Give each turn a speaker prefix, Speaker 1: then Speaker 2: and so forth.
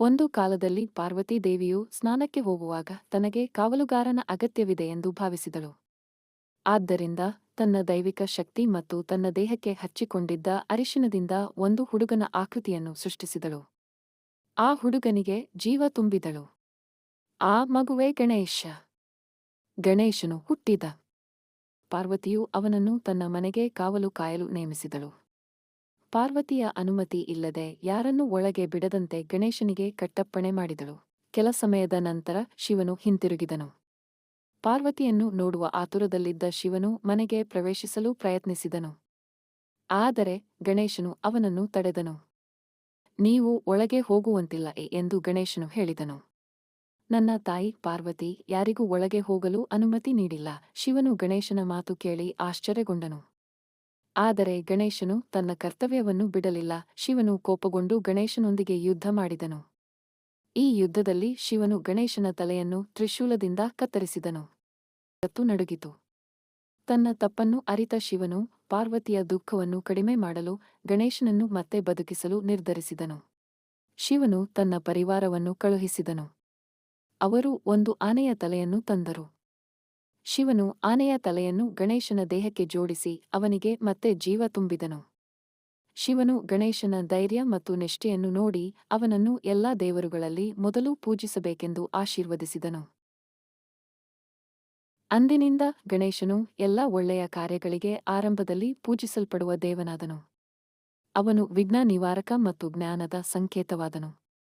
Speaker 1: ಒಂದು ಕಾಲದಲ್ಲಿ ಪಾರ್ವತಿ ದೇವಿಯು ಸ್ನಾನಕ್ಕೆ ಹೋಗುವಾಗ ತನಗೆ ಕಾವಲುಗಾರನ ಅಗತ್ಯವಿದೆ ಎಂದು ಭಾವಿಸಿದಳು. ಆದ್ದರಿಂದ ತನ್ನ ದೈವಿಕ ಶಕ್ತಿ ಮತ್ತು ತನ್ನ ದೇಹಕ್ಕೆ ಹಚ್ಚಿಕೊಂಡಿದ್ದ ಅರಿಶಿನದಿಂದ ಒಂದು ಹುಡುಗನ ಆಕೃತಿಯನ್ನು ಸೃಷ್ಟಿಸಿದಳು. ಆ ಹುಡುಗನಿಗೆ ಜೀವ ತುಂಬಿದಳು. ಆ ಮಗುವೇ ಗಣೇಶ. ಗಣೇಶನು ಹುಟ್ಟಿದ. ಪಾರ್ವತಿಯು ಅವನನ್ನು ತನ್ನ ಮನೆಗೆ ಕಾವಲು ಕಾಯಲು ನೇಮಿಸಿದಳು. ಪಾರ್ವತಿಯ ಅನುಮತಿ ಇಲ್ಲದೆ ಯಾರನ್ನೂ ಒಳಗೆ ಬಿಡದಂತೆ ಗಣೇಶನಿಗೆ ಕಟ್ಟಪ್ಪಣೆ ಮಾಡಿದಳು. ಕೆಲ ಸಮಯದ ನಂತರ ಶಿವನು ಹಿಂತಿರುಗಿದನು. ಪಾರ್ವತಿಯನ್ನು ನೋಡುವ ಆತುರದಲ್ಲಿದ್ದ ಶಿವನು ಮನೆಗೆ ಪ್ರವೇಶಿಸಲು ಪ್ರಯತ್ನಿಸಿದನು. ಆದರೆ ಗಣೇಶನು ಅವನನ್ನು ತಡೆದನು. ನೀವು ಒಳಗೆ ಹೋಗುವಂತಿಲ್ಲ ಎಂದು ಗಣೇಶನು ಹೇಳಿದನು. ನನ್ನ ತಾಯಿ, ಪಾರ್ವತಿ, ಯಾರಿಗೂ ಒಳಗೆ ಹೋಗಲು ಅನುಮತಿ ನೀಡಿಲ್ಲ. ಶಿವನು ಗಣೇಶನ ಮಾತು ಕೇಳಿ ಆಶ್ಚರ್ಯಗೊಂಡನು. ಆದರೆ ಗಣೇಶನು ತನ್ನ ಕರ್ತವ್ಯವನ್ನು ಬಿಡಲಿಲ್ಲ. ಶಿವನು ಕೋಪಗೊಂಡು ಗಣೇಶನೊಂದಿಗೆ ಯುದ್ಧ ಮಾಡಿದನು. ಈ ಯುದ್ಧದಲ್ಲಿ ಶಿವನು ಗಣೇಶನ ತಲೆಯನ್ನು ತ್ರಿಶೂಲದಿಂದ ಕತ್ತರಿಸಿದನು. ಕತ್ತು ನಡುಗಿತು. ತನ್ನ ತಪ್ಪನ್ನು ಅರಿತ ಶಿವನು ಪಾರ್ವತಿಯ ದುಃಖವನ್ನು ಕಡಿಮೆ ಮಾಡಲು ಗಣೇಶನನ್ನು ಮತ್ತೆ ಬದುಕಿಸಲು ನಿರ್ಧರಿಸಿದನು. ಶಿವನು ತನ್ನ ಪರಿವಾರವನ್ನು ಕಳುಹಿಸಿದನು. ಅವರು ಒಂದು ಆನೆಯ ತಲೆಯನ್ನು ತಂದರು. ಶಿವನು ಆನೆಯ ತಲೆಯನ್ನು ಗಣೇಶನ ದೇಹಕ್ಕೆ ಜೋಡಿಸಿ ಅವನಿಗೆ ಮತ್ತೆ ಜೀವ ತುಂಬಿದನು. ಶಿವನು ಗಣೇಶನ ಧೈರ್ಯ ಮತ್ತು ನಿಷ್ಠೆಯನ್ನು ನೋಡಿ ಅವನನ್ನು ಎಲ್ಲಾ ದೇವರುಗಳಲ್ಲಿ ಮೊದಲು ಪೂಜಿಸಬೇಕೆಂದು ಆಶೀರ್ವದಿಸಿದನು. ಅಂದಿನಿಂದ ಗಣೇಶನು ಎಲ್ಲ ಒಳ್ಳೆಯ ಕಾರ್ಯಗಳಿಗೆ ಆರಂಭದಲ್ಲಿ ಪೂಜಿಸಲ್ಪಡುವ ದೇವನಾದನು. ಅವನು ವಿಘ್ನ ನಿವಾರಕ ಮತ್ತು ಜ್ಞಾನದ ಸಂಕೇತವಾದನು.